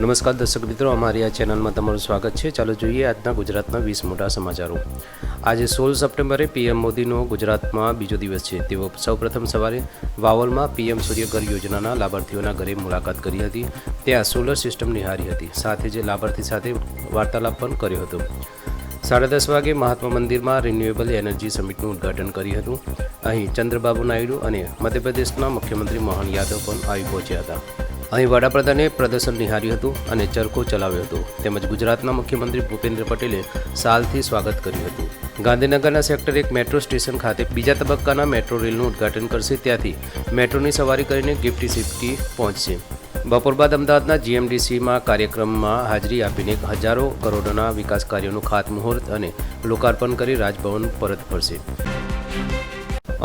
નમસ્કાર દર્શક મિત્રો, અમારી આ ચેનલમાં તમારું સ્વાગત છે. ચાલો જોઈએ આજના ગુજરાતના વીસ મોટા સમાચારો. આજે સોળ સપ્ટેમ્બરે પીએમ મોદીનો ગુજરાતમાં બીજો દિવસ છે. તેઓ સૌપ્રથમ સવારે વાવલમાં પીએમ સૂર્યઘર યોજનાના લાભાર્થીઓના ઘરે મુલાકાત કરી હતી. ત્યાં સોલર સિસ્ટમ નિહારી હતી. સાથે જ લાભાર્થી સાથે વાર્તાલાપ પણ કર્યો હતો. સાડા દસ વાગે મહાત્મા મંદિરમાં રિન્યુએબલ એનર્જી સમિટનું ઉદ્ઘાટન કર્યું હતું. અહીં ચંદ્રબાબુ નાયડુ અને મધ્યપ્રદેશના મુખ્યમંત્રી મોહન યાદવ પણ આવી પહોંચ્યા હતા. અહીં વડાપ્રધાને પ્રદર્શન નિહાળ્યું હતું અને ચરખો ચલાવ્યો હતો. તેમજ ગુજરાતના મુખ્યમંત્રી ભૂપેન્દ્ર પટેલે સાલથી સ્વાગત કર્યું હતું. ગાંધીનગરના સેક્ટર એક મેટ્રો સ્ટેશન ખાતે બીજા તબક્કાના મેટ્રો રેલનું ઉદ્ઘાટન કરશે. ત્યાંથી મેટ્રોની સવારી કરીને ગિફ્ટ સિફ્ટી પહોંચશે. બપોર બાદ અમદાવાદના જીએમડીસીમાં કાર્યક્રમમાં હાજરી આપીને હજારો કરોડોના વિકાસ કાર્યોનું ખાતમુહૂર્ત અને લોકાર્પણ કરી રાજભવન પરત ફરશે.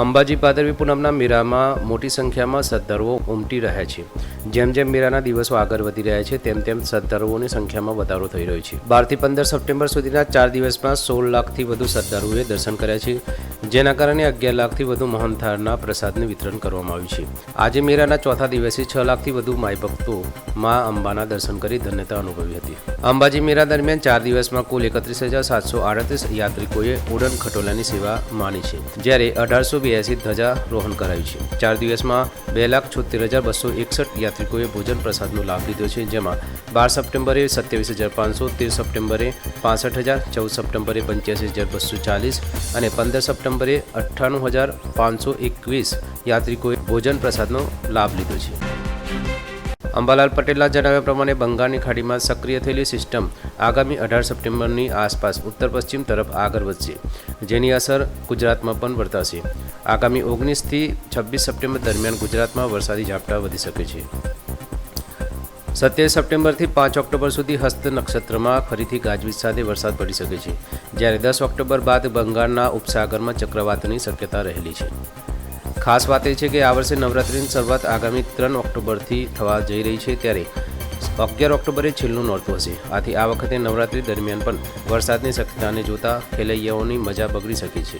અંબાજી ભાદરવી પૂનમના મેળામાં મોટી સંખ્યામાં શ્રદ્ધાળુઓ ઉમટી રહ્યા છે. જેમ જેમ મેળાના દિવસો આગળ વધી રહ્યા છે, તેમ તેમ શ્રદ્ધાળુઓની સંખ્યામાં વધારો થઈ રહ્યો છે. બારથી પંદર સપ્ટેમ્બર સુધીના ચાર દિવસમાં સોળ લાખથી વધુ શ્રદ્ધાળુઓએ દર્શન કર્યા છે, જેના કારણે અગિયાર લાખથી વધુ મહંથાળના પ્રસાદનું વિતરણ કરવામાં આવ્યું છે. આજે મેળાના ચોથા દિવસે છ લાખથી વધુ માય ભક્તો મા અંબાના દર્શન કરી ધન્યતા અનુભવી હતી. અંબાજી મેળા દરમિયાન ચાર દિવસમાં કુલ એકત્રીસ હજાર સાતસો આડત્રીસ યાત્રિકોએ ઉડન ખટોલાની સેવા માની છે, જ્યારે અઢારસો બ્યાસી ધજા રોહણ કરાયું છે. ચાર દિવસમાં બે લાખ છોતેર હજાર બસો એકસઠ યાત્રિકોએ ભોજન પ્રસાદનો લાભ લીધો છે, જેમાં બાર સપ્ટેમ્બરે સત્યાવીસ હજાર પાંચસો, તેર સપ્ટેમ્બરે પાસઠ હજાર, ચૌદ સપ્ટેમ્બરે પંચ્યાસી હજાર બસો ચાલીસ અને પંદર સપ્ટેમ્બરે અઠ્ઠાણું હજાર પાંચસો એકવીસ યાત્રિકોએ ભોજન પ્રસાદનો લાભ લીધો છે. અંબાલાલ પટેલના જણાવ્યા પ્રમાણે બંગાળની ખાડીમાં સક્રિય થયેલી સિસ્ટમ આગામી અઢાર સપ્ટેમ્બરની આસપાસ ઉત્તર પશ્ચિમ તરફ આગળ વધશે, જેની અસર ગુજરાતમાં પણ વર્તાશે. આગામી ઓગણીસથી છવ્વીસ સપ્ટેમ્બર દરમિયાન ગુજરાતમાં વરસાદી ઝાપટા વધી શકે છે. સત્યાવીસ સપ્ટેમ્બરથી પાંચ ઓક્ટોબર સુધી હસ્ત નક્ષત્રમાં ફરીથી ગાજવીજ સાથે વરસાદ પડી શકે છે, જ્યારે દસ ઓક્ટોબર બાદ બંગાળના ઉપસાગરમાં ચક્રવાતની શક્યતા રહેલી છે. ખાસ વાત એ છે કે આ વર્ષે નવરાત્રિની શરૂઆત આગામી ત્રણ ઓક્ટોબરથી થવા જઈ રહી છે ત્યારે અગિયાર ઓક્ટોબરે છેલ્લું નોરતું હશે. આથી આ વખતે નવરાત્રિ દરમિયાન પણ વરસાદની શક્યતાને જોતા ખેલૈયાઓની મજા બગડી શકે છે.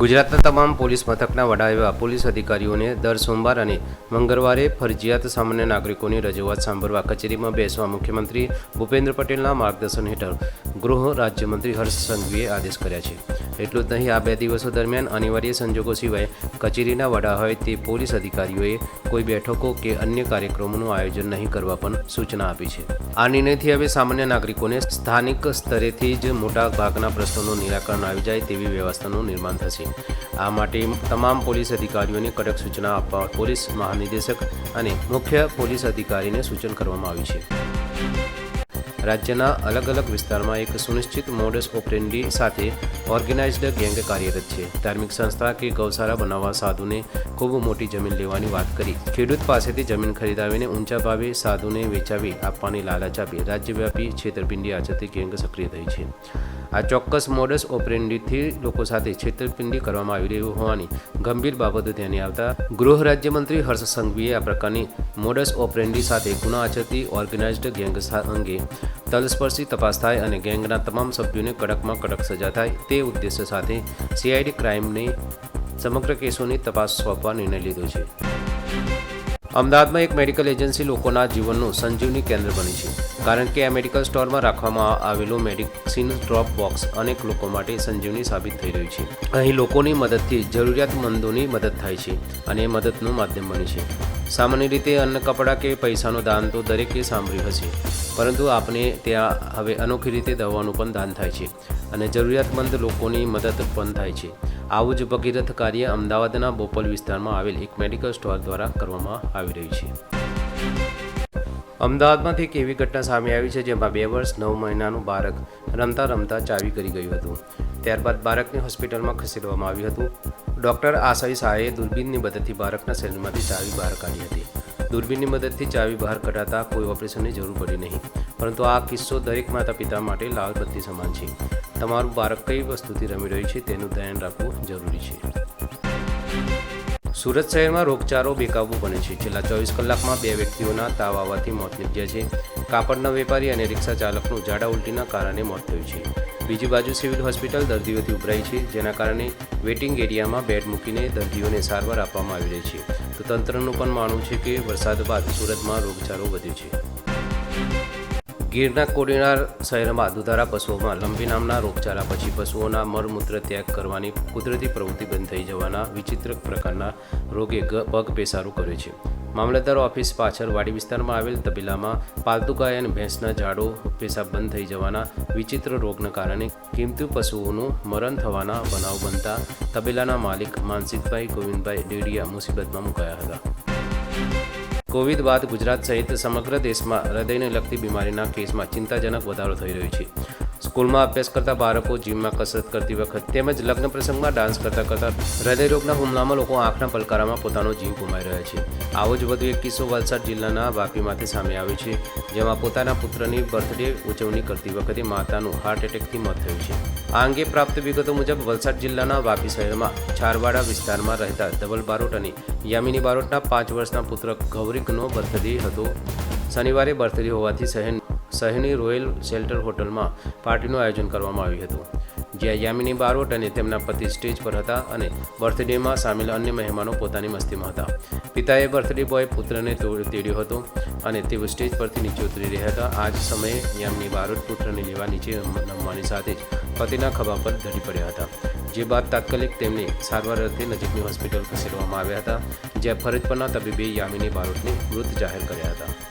ગુજરાતના તમામ પોલીસ મથકના વડા એવા પોલીસ અધિકારીઓને દર સોમવાર અને મંગળવારે ફરજિયાત સામાન્ય નાગરિકોની રજૂઆત સાંભળવા કચેરીમાં બેસવા મુખ્યમંત્રી ભૂપેન્દ્ર પટેલના માર્ગદર્શન હેઠળ ગૃહ રાજ્યમંત્રી હર્ષ સંઘવીએ આદેશ કર્યા છે. એટલું જ નહીં, આ બે દિવસો દરમિયાન અનિવાર્ય સંજોગો સિવાય કચેરીના વડા હોય તે પોલીસ અધિકારીઓએ કોઈ બેઠકો કે અન્ય કાર્યક્રમોનું આયોજન નહીં કરવા પણ સૂચના આપી છે. આ નિર્ણયથી હવે સામાન્ય નાગરિકોને સ્થાનિક સ્તરેથી જ મોટા ભાગના પ્રશ્નોનું નિરાકરણ આવી જાય તેવી વ્યવસ્થાનું નિર્માણ થશે. આ માટે તમામ પોલીસ અધિકારીઓને કડક સૂચના આપવા પોલીસ મહાનિદેશક અને મુખ્ય પોલીસ અધિકારીને સૂચન કરવામાં આવ્યું છે. રાજ્યના અલગ અલગ વિસ્તારમાં એક સુનિશ્ચિત મોડસ ઓપરેન્ડી સાથે ઓર્ગેનાઇઝડ ગેંગ કાર્યરત છે. ધાર્મિક સંસ્થા કે ગૌશાળા બનાવવા સાધુને ખૂબ મોટી જમીન લેવાની વાત કરી. ખેડૂત પાસેથી જમીન ખરીદાવીને ઊંચા ભાવે સાધુને વેચાવી આપવાની લાલચ આપી રાજ્યવ્યાપી છેતરપિંડી આચરતી ગેંગ સક્રિય થઈ છે. આ ચોક્કસ મોડસ ઓપરેન્ડીથી લોકો સાથે છેતરપિંડી કરવામાં આવી રહ્યું હોવાની ગંભીર બાબતો ધ્યાને આવતા ગૃહ રાજ્યમંત્રી હર્ષ સંઘવીએ આ પ્રકારની મોડસ ઓપરેન્ડી સાથે ગુના આચરતી ઓર્ગેનાઇઝડ ગેંગ અંગે તલસ્પર્શી તપાસ થાય અને ગેંગના તમામ સભ્યોને કડકમાં કડક સજા થાય તે ઉદ્દેશ્ય સાથે સીઆઈડી ક્રાઇમને સમગ્ર કેસોની તપાસ સોંપવા નિર્ણય લીધો છે. અમદાવાદમાં એક મેડિકલ એજન્સી લોકોના જીવનનું સંજીવની કેન્દ્ર બની છે, કારણ કે આ મેડિકલ સ્ટોરમાં રાખવામાં આવેલું મેડિસિન ડ્રોપ બોક્સ અનેક લોકો માટે સંજીવની સાબિત થઈ રહ્યું છે. અહીં લોકોની મદદથી જરૂરિયાતમંદોની મદદ થાય છે અને મદદનું માધ્યમ બને છે. સામાન્ય રીતે અન્ન કપડાં કે પૈસાનું દાન તો દરેકે સાંભળ્યું હશે, પરંતુ આપણે ત્યાં હવે અનોખી રીતે દવાનું પણ દાન થાય છે અને જરૂરિયાતમંદ લોકોની મદદ પણ થાય છે. આવું જ ભગીરથ કાર્ય અમદાવાદના બોપલ વિસ્તારમાં આવેલ એક મેડિકલ સ્ટોર દ્વારા કરવામાં આવી રહ્યું છે. અમદાવાદમાંથી એક એવી ઘટના સામે આવી છે જેમાં બે વર્ષ, નવ મહિનાનું બાળક રમતા રમતા ચાવી કરી ગયું હતું. ત્યારબાદ બાળકને હોસ્પિટલમાં ખસેડવામાં આવ્યું હતું. ડૉક્ટર આશાઈ શાહે દૂરબીનની મદદથી બાળકના શરીરમાંથી ચાવી બહાર કાઢી હતી. દૂરબીનની મદદથી ચાવી બહાર કઢાતા કોઈ ઓપરેશનની જરૂર પડી નહીં. પરંતુ આ કિસ્સો દરેક માતા પિતા માટે લાલ બત્તી સમાન છે. તમારું બાળક કઈ વસ્તુથી રમી રહ્યું છે તેનું ધ્યાન રાખવું જરૂરી છે. સુરત શહેરમાં રોગચાળો બેકાબુ બને છે. છેલ્લા ચોવીસ કલાકમાં બે વ્યક્તિઓના તાવ આવવાથી મોત નીપજ્યા છે. કાપડના વેપારી અને રિક્ષા ચાલકનું ઝાડા ઉલટીના કારણે મોત થયું છે. બીજી બાજુ સિવિલ હોસ્પિટલ દર્દીઓથી ઉભરાઈ છે, જેના કારણે વેટિંગ એરિયામાં બેડ મૂકીને દર્દીઓને સારવાર આપવામાં આવી રહી છે. તો તંત્રનું પણ માનવું છે કે વરસાદ બાદ સુરતમાં રોગચાળો વધ્યો છે. ગીરના કોડીનાર શહેરમાં દુધારા પશુઓમાં લંબી નામના રોગચાળા પછી પશુઓના મળમૂત્ર ત્યાગ કરવાની કુદરતી પ્રવૃત્તિ બંધ થઈ જવાના વિચિત્ર પ્રકારના રોગે પગ પેસારો કર્યો છે. મામલતદાર ઓફિસ પાછળ વાડી વિસ્તારમાં આવેલ તબેલામાં પાલતુ ગાય અને ભેંસના ઝાડો પેશાબ બંધ થઈ જવાના વિચિત્ર રોગના કારણે કિંમતી પશુઓનું મરણ થવાના બનાવ બનતા તબેલાના માલિક માનસિકભાઈ ગોવિંદભાઈ ડેડિયા મુસીબતમાં મુકાયા હતા. કોવિડ બાદ ગુજરાત સહિત સમગ્ર દેશમાં હૃદયને લગતી બીમારીના કેસમાં ચિંતાજનક વધારો થઈ રહ્યો છે. સ્કૂલમાં અભ્યાસ કરતા બાળકો જીમમાં કસરત કરતી વખત તેમજ લગ્ન પ્રસંગમાં ડાન્સ કરતા કરતા હૃદયરોગના હુમલામાં લોકો આંખના પલકારામાં પોતાનો જીવ ગુમાવી રહ્યા છે. આવો જ વધુ એક કિસ્સો વલસાડ જિલ્લાના વાપીમાંથી સામે આવ્યો છે, જેમાં પોતાના પુત્રની બર્થડે ઉજવણી કરતી વખતે માતાનું હાર્ટ એટેકથી મોત થયું છે. આ અંગે પ્રાપ્ત વિગતો મુજબ વલસાડ જિલ્લાના વાપી શહેરમાં છારવાડા વિસ્તારમાં રહેતા ધવલ બારોટ અને યામિની બારોટના પાંચ વર્ષના પુત્ર ગૌરિકનો બર્થડે હતો. શનિવારે બર્થડે હોવાથી શહેર શહેરની રોયલ શેલ્ટર હોટલમાં પાર્ટીનું આયોજન કરવામાં આવ્યું હતું, જ્યાં યામિની બારોટ અને તેમના પતિ સ્ટેજ પર હતા અને બર્થડેમાં સામેલ અન્ય મહેમાનો પોતાની મસ્તીમાં હતા. પિતાએ બર્થડે બોય પુત્રને તોડ- તેડ્યો હતો અને તેઓ સ્ટેજ પરથી નીચે ઉતરી રહ્યા હતા. આ જ સમયે યામિની બારોટ પુત્રને લેવા નીચે નમવાની સાથે જ પતિના ખભા પર ધરી પડ્યા હતા, જે બાદ તાત્કાલિક તેમને સારવાર અર્થે નજીકની હોસ્પિટલ ખસેડવામાં આવ્યા હતા, જ્યાં ફરજ પરના તબીબે યામિની બારોટને મૃત જાહેર કર્યા હતા.